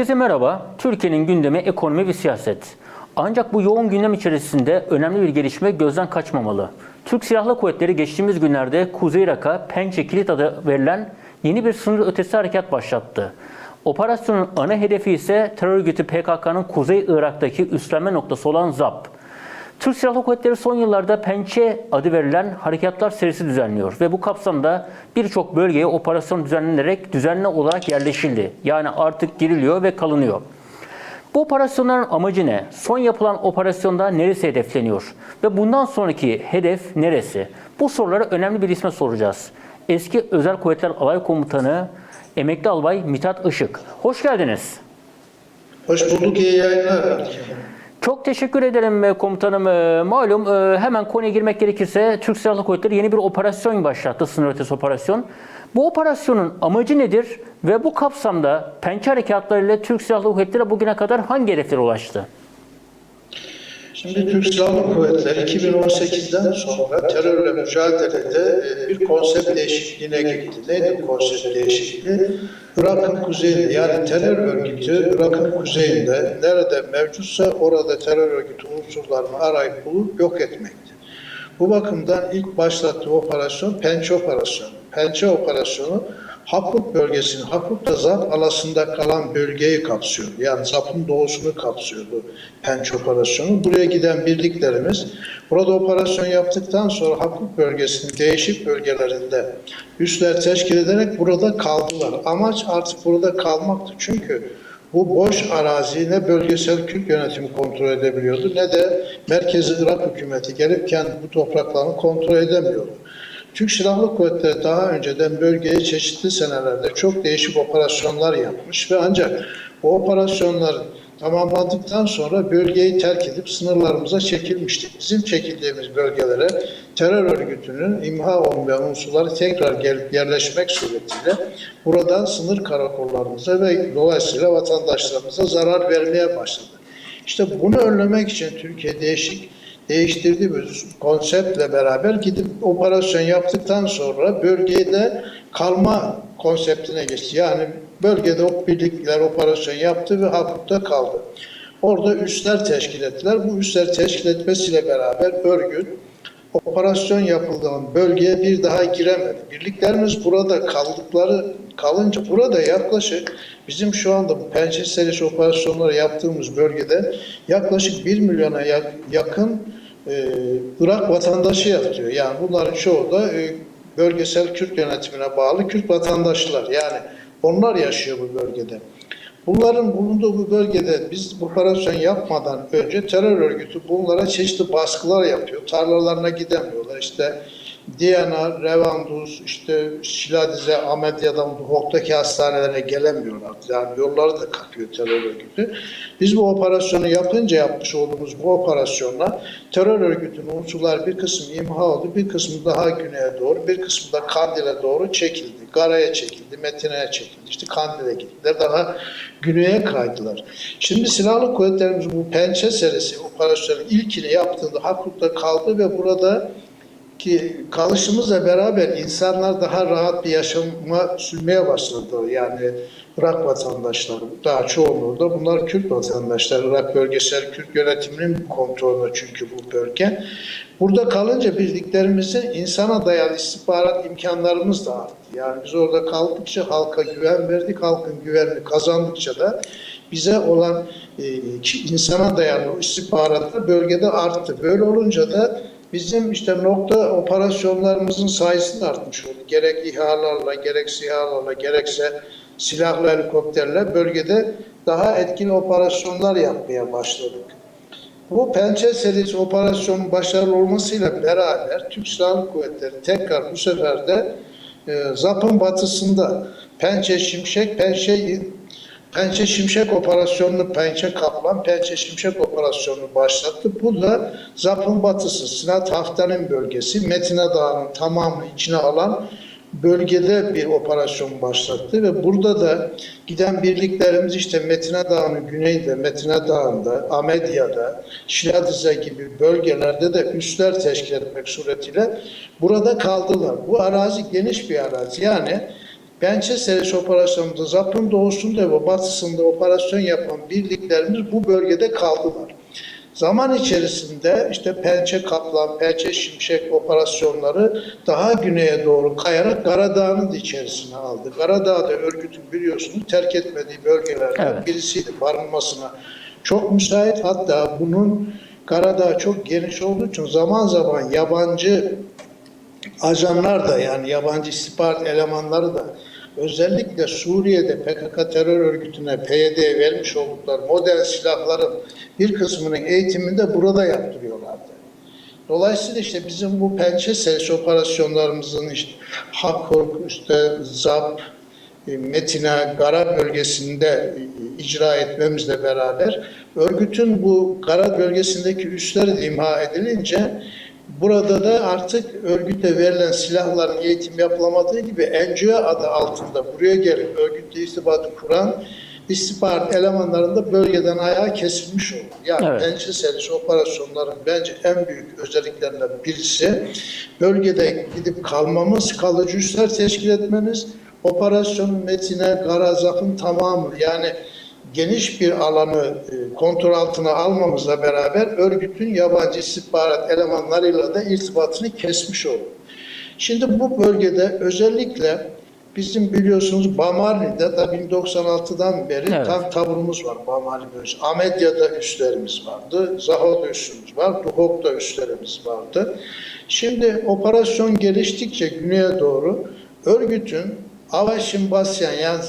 Herkese merhaba. Türkiye'nin gündemi ekonomi ve siyaset. Ancak bu yoğun gündem içerisinde önemli bir gelişme gözden kaçmamalı. Türk Silahlı Kuvvetleri geçtiğimiz günlerde Kuzey Irak'a Pençe Kilit adı verilen yeni bir sınır ötesi harekat başlattı. Operasyonun ana hedefi ise terör örgütü PKK'nın Kuzey Irak'taki üstlenme noktası olan ZAP. Türk Silahlı Kuvvetleri son yıllarda Pençe adı verilen harekatlar serisi düzenliyor ve bu kapsamda birçok bölgeye operasyon düzenlenerek düzenli olarak yerleşildi. Yani artık giriliyor ve kalınıyor. Bu operasyonların amacı ne? Son yapılan operasyonda neresi hedefleniyor? Ve bundan sonraki hedef neresi? Bu soruları önemli bir isme soracağız. Eski Özel Kuvvetler Alay Komutanı Emekli Albay Mithat Işık. Hoş geldiniz. Hoş bulduk, iyi yayınlar. Çok teşekkür ederim e, komutanım. E, Malum e, hemen konuya girmek gerekirse Türk Silahlı Kuvvetleri yeni bir operasyon başlattı, sınır ötesi operasyon. Bu operasyonun amacı nedir ve bu kapsamda pençe harekatlarıyla Türk Silahlı Kuvvetleri bugüne kadar hangi hedeflere ulaştı? Şimdi Türk Silahlı Kuvvetleri 2018'den sonra terörle mücadelede e, bir konsept değişikliğine gitti. Neydi konsept değişikliği? Irak'ın kuzeyinde yani terör örgütü Irak'ın kuzeyinde nerede mevcutsa orada terör örgütü unsurlarını arayıp bulup yok etmekti. Bu bakımdan ilk başlattığı operasyon Pençe Operasyonu. Pençe Operasyonu Hakkuk bölgesinin, Hakkuk da Zap alasında kalan bölgeyi kapsıyor. Yani Zap'ın doğusunu kapsıyor bu Pençe Operasyonu. Buraya giden birliklerimiz burada operasyon yaptıktan sonra Hakkuk bölgesinin değişik bölgelerinde üsler teşkil ederek burada kaldılar. Amaç artık burada kalmaktı. Çünkü bu boş arazi ne bölgesel Kürt yönetimi kontrol edebiliyordu ne de merkezi Irak hükümeti gelip kendi bu topraklarını kontrol edemiyordu. Türk Silahlı Kuvvetleri daha önceden bölgeye çeşitli senelerde çok değişik operasyonlar yapmış ve ancak bu operasyonlar tamamladıktan sonra bölgeyi terk edip sınırlarımıza çekilmiştik. Bizim çekildiğimiz bölgelere terör örgütünün imha olmayan unsurları tekrar gelip yerleşmek suretiyle burada sınır karakollarımıza ve dolayısıyla vatandaşlarımıza zarar vermeye başladı. İşte bunu önlemek için Türkiye değişik değiştirdiği bir konseptle beraber gidip operasyon yaptıktan sonra bölgede kalma konseptine geçti. Yani bölgede o birlikler operasyon yaptı ve Hakuk'ta kaldı. Orada üsler teşkil ettiler. Bu üsler teşkil etmesiyle beraber örgüt operasyon yapıldığın bölgeye bir daha giremedi. Birliklerimiz burada kaldıkları kalınca burada yaklaşık bizim şu anda bu pençe serisi operasyonları yaptığımız bölgede yaklaşık 1 milyona yakın e, Irak vatandaşı yatıyor. Yani bunların çoğu da e, bölgesel Kürt yönetimine bağlı Kürt vatandaşlar. Yani onlar yaşıyor bu bölgede. Bunların bulunduğu bu bölgede biz bu operasyon yapmadan önce terör örgütü bunlara çeşitli baskılar yapıyor. Tarlalarına gidemiyorlar. İşte Diana, Revanduz, işte Şiladize, Ahmediye'den Duhok'taki hastanelerine gelemiyorlar. Yani yolları da kapıyor terör örgütü. Biz bu operasyonu yapınca yapmış olduğumuz bu operasyonla terör örgütünün unsurlar bir kısmı imha oldu, bir kısmı daha güneye doğru, bir kısmı da Kandil'e doğru çekildi. Gara'ya çekildi, Metine'ye çekildi. İşte Kandil'e gittiler. Daha güneye kaydılar. Şimdi silahlı kuvvetlerimiz bu pençe serisi operasyonun ilkini yaptığında Hakkuk'ta kaldı ve burada ki kalışımızla beraber insanlar daha rahat bir yaşama sürmeye başladı. Yani Irak vatandaşları, daha çoğunluğu da bunlar Kürt vatandaşları. Irak bölgesel Kürt yönetiminin kontrolünde çünkü bu bölge. Burada kalınca birliklerimizin insana dayalı istihbarat imkanlarımız da arttı. Yani biz orada kaldıkça halka güven verdik, halkın güvenini kazandıkça da bize olan e, insana dayalı istihbaratı bölgede arttı. Böyle olunca da bizim işte nokta operasyonlarımızın sayısı artmış oldu. Gerek İHA'larla, gerek SİHA'larla, gerekse silahlı helikopterle bölgede daha etkili operasyonlar yapmaya başladık. Bu Pençe serisi operasyonun başarılı olmasıyla beraber Türk Silahlı Kuvvetleri tekrar bu sefer de e, ZAP'ın batısında Pençe Şimşek, Pençe Pençe Şimşek operasyonunu Pençe Kaplan, Pençe Şimşek operasyonunu başlattı. Bu da ZAP'ın batısı, Sinat Haftan'ın bölgesi, Metine Dağı'nın tamamını içine alan bölgede bir operasyon başlattı ve burada da giden birliklerimiz işte Metine Dağı'nın güneyinde, Metine Dağı'nda, Amedya'da, Şiladize gibi bölgelerde de üsler teşkil etmek suretiyle burada kaldılar. Bu arazi geniş bir arazi. Yani Pençe serisi operasyonunda ZAP'ın doğusunda ve batısında operasyon yapan birliklerimiz bu bölgede kaldılar. Zaman içerisinde işte Pençe Kaplan, Pençe Şimşek operasyonları daha güneye doğru kayarak Karadağ'ın da içerisine aldı. Karadağ da örgütün biliyorsunuz terk etmediği bölgelerden Evet. birisiydi barınmasına. Çok müsait hatta bunun Karadağ çok geniş olduğu için zaman zaman yabancı ajanlar da yani yabancı istihbarat elemanları da özellikle Suriye'de PKK terör örgütüne PYD'ye vermiş oldukları modern silahların bir kısmının eğitimini de burada yaptırıyorlardı. Dolayısıyla işte bizim bu pençe serisi operasyonlarımızın işte Hakkok, işte ZAP, e, Metina, Gara bölgesinde e, icra etmemizle beraber örgütün bu Gara bölgesindeki üsleri imha edilince burada da artık örgüte verilen silahların eğitim yapılamadığı gibi NGO adı altında buraya gelip örgütle istihbaratı kuran istihbarat elemanlarında bölgeden ayağı kesilmiş oldu. Yani Evet. pençe serisi operasyonların bence en büyük özelliklerinden birisi bölgede gidip kalmamız, kalıcı üsler teşkil etmemiz, operasyonun metine, garazafın tamamı yani geniş bir alanı e, kontrol altına almamızla beraber örgütün yabancı istihbarat elemanlarıyla da irtibatını kesmiş oldu. Şimdi bu bölgede özellikle bizim biliyorsunuz Bamarli'de da 1096'dan beri Evet. tam taburumuz var Bamarli bölgesi. Amedya'da üslerimiz vardı, Zaho'da üssümüz var, Duhok'ta üslerimiz vardı. Şimdi operasyon geliştikçe güneye doğru örgütün Avaşin Basyan yani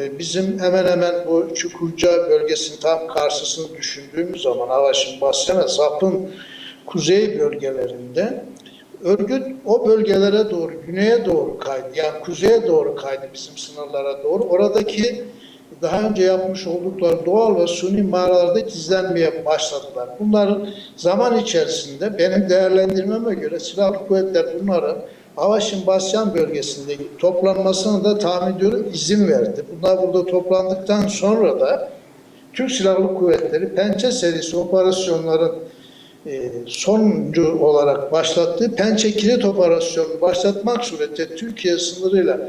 e, bizim hemen hemen bu Çukurca bölgesinin tam karşısını düşündüğümüz zaman Avaşin Basyan Zap'ın kuzey bölgelerinde örgüt o bölgelere doğru, güneye doğru kaydı. Yani kuzeye doğru kaydı bizim sınırlara doğru. Oradaki daha önce yapmış oldukları doğal ve suni mağaralarda gizlenmeye başladılar. Bunların zaman içerisinde benim değerlendirmeme göre silahlı kuvvetler bunların Avaşin Basyan bölgesinde toplanmasına da tahmin ediyorum izin verdi. Bunlar burada toplandıktan sonra da Türk Silahlı Kuvvetleri Pençe serisi operasyonların e, sonuncu olarak başlattığı Pençe Kilit operasyonu başlatmak suretiyle Türkiye sınırıyla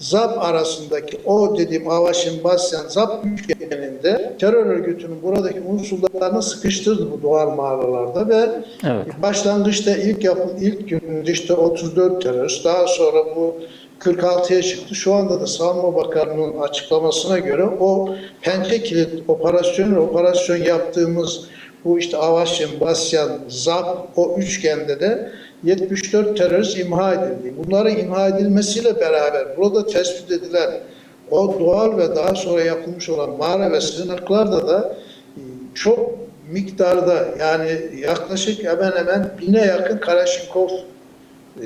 ZAP arasındaki o dediğim Avaşin Basyan ZAP üçgeninde terör örgütünün buradaki unsurlarını sıkıştırdı bu doğal mağaralarda ve Evet. Başlangıçta ilk yapım ilk gününde işte 34 terörist daha sonra bu 46'ya çıktı. Şu anda da Savunma Bakanlığı'nın açıklamasına göre o pençe kilit operasyon ve operasyon yaptığımız bu işte Avaşin, Basyan, ZAP o üçgende de 74 terörist imha edildi. Bunların imha edilmesiyle beraber burada tespit edilen o doğal ve daha sonra yapılmış olan mağara ve sığınaklarda da e, çok miktarda yani yaklaşık hemen hemen bine yakın Kalaşnikov e,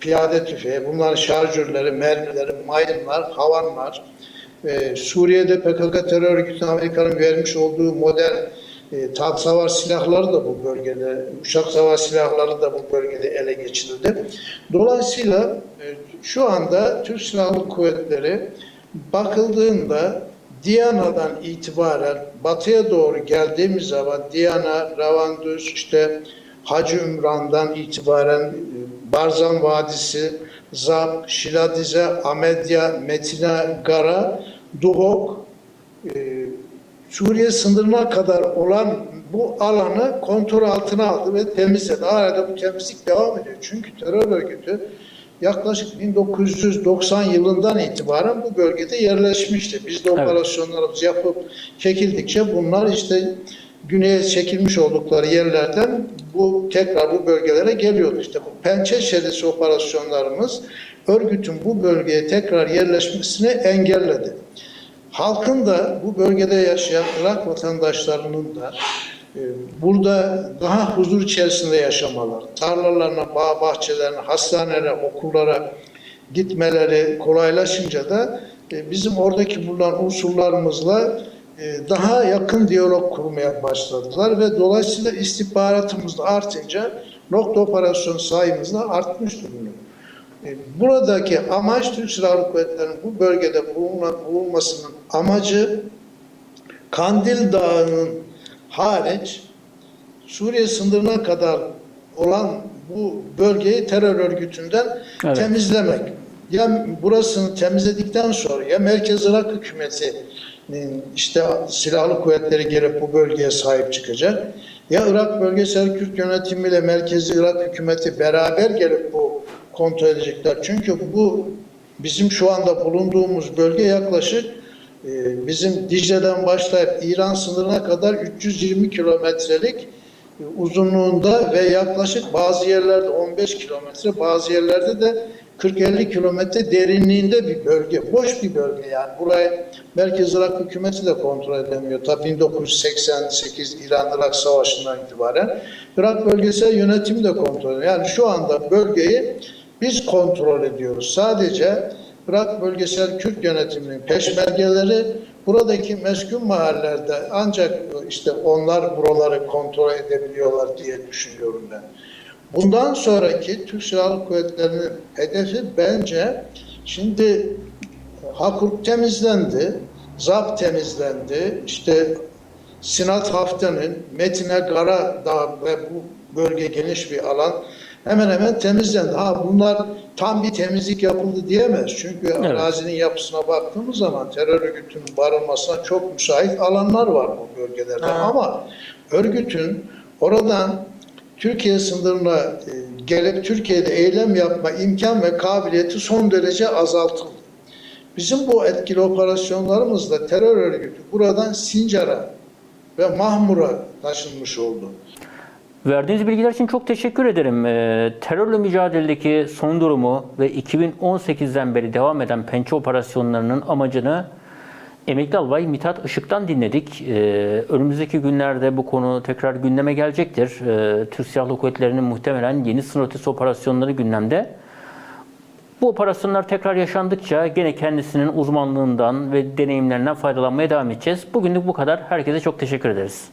piyade tüfeği, bunların şarjörleri, mermileri, mayınlar, havanlar, e, Suriye'de PKK terör örgütü Amerika'nın vermiş olduğu model e, tank savar silahları da bu bölgede, uçak savar silahları da bu bölgede ele geçirildi. Dolayısıyla e, şu anda Türk Silahlı Kuvvetleri bakıldığında Diyana'dan itibaren batıya doğru geldiğimiz zaman Diyana, Ravandus, işte Hacı Ümran'dan itibaren e, Barzan Vadisi, Zap, Şiladize, Amedya, Metina, Gara, Duhok, Suriye sınırına kadar olan bu alanı kontrol altına aldı ve temizledi. Hala da bu temizlik devam ediyor. Çünkü terör örgütü yaklaşık 1990 yılından itibaren bu bölgede yerleşmişti. Biz de Evet. operasyonlarımızı yapıp çekildikçe bunlar işte güneye çekilmiş oldukları yerlerden bu tekrar bu bölgelere geliyordu. İşte bu pençe şerisi operasyonlarımız örgütün bu bölgeye tekrar yerleşmesini engelledi. Halkın da bu bölgede yaşayan Irak vatandaşlarının da e, burada daha huzur içerisinde yaşamaları, tarlalarına, bağ bahçelerine, hastanelere, okullara gitmeleri kolaylaşınca da e, bizim oradaki bulunan unsurlarımızla e, daha yakın diyalog kurmaya başladılar ve dolayısıyla istihbaratımız da artınca nokta operasyon sayımız da artmış durumda. Buradaki amaç Türk Silahlı Kuvvetleri'nin bu bölgede bulunmasının amacı Kandil Dağı'nın hariç Suriye sınırına kadar olan bu bölgeyi terör örgütünden Evet. temizlemek. ya burasını temizledikten sonra ya Merkez Irak hükümeti işte silahlı kuvvetleri gelip bu bölgeye sahip çıkacak. Ya Irak Bölgesel Kürt Yönetimi ile Merkezi Irak hükümeti beraber gelip bu kontrol edecekler. Çünkü bu bizim şu anda bulunduğumuz bölge yaklaşık e, bizim Dicle'den başlayıp İran sınırına kadar 320 kilometrelik e, uzunluğunda ve yaklaşık bazı yerlerde 15 kilometre, bazı yerlerde de 40-50 kilometre derinliğinde bir bölge. Boş bir bölge yani. Burayı Merkez Irak hükümeti de kontrol edemiyor. Ta 1988 İran-Irak Savaşı'ndan itibaren. Irak bölgesel yönetimi de kontrol ediyor. Yani şu anda bölgeyi biz kontrol ediyoruz. Sadece Irak bölgesel Kürt yönetiminin peşmergeleri buradaki meskun mahallelerde ancak işte onlar buraları kontrol edebiliyorlar diye düşünüyorum ben. Bundan sonraki Türk Silahlı Kuvvetleri'nin hedefi bence şimdi Hakurk temizlendi, ZAP temizlendi, işte Sinat Haftan'ın Metine Karadağ ve bu bölge geniş bir alan hemen hemen temizlendi. Ha bunlar tam bir temizlik yapıldı diyemez. Çünkü arazinin yapısına baktığımız zaman terör örgütünün barınmasına çok müsait alanlar var bu bölgelerde. Ama örgütün oradan Türkiye sınırına e, gelip Türkiye'de eylem yapma imkan ve kabiliyeti son derece azaltıldı. Bizim bu etkili operasyonlarımızda terör örgütü buradan Sincar'a ve Mahmur'a taşınmış oldu. Verdiğiniz bilgiler için çok teşekkür ederim. Ee, terörle mücadeledeki son durumu ve 2018'den beri devam eden pençe operasyonlarının amacını Emekli Albay Mithat Işık'tan dinledik. Ee, önümüzdeki günlerde bu konu tekrar gündeme gelecektir. Ee, Türk Silahlı Kuvvetleri'nin muhtemelen yeni sınır ötesi operasyonları gündemde. Bu operasyonlar tekrar yaşandıkça gene kendisinin uzmanlığından ve deneyimlerinden faydalanmaya devam edeceğiz. Bugünlük bu kadar. Herkese çok teşekkür ederiz.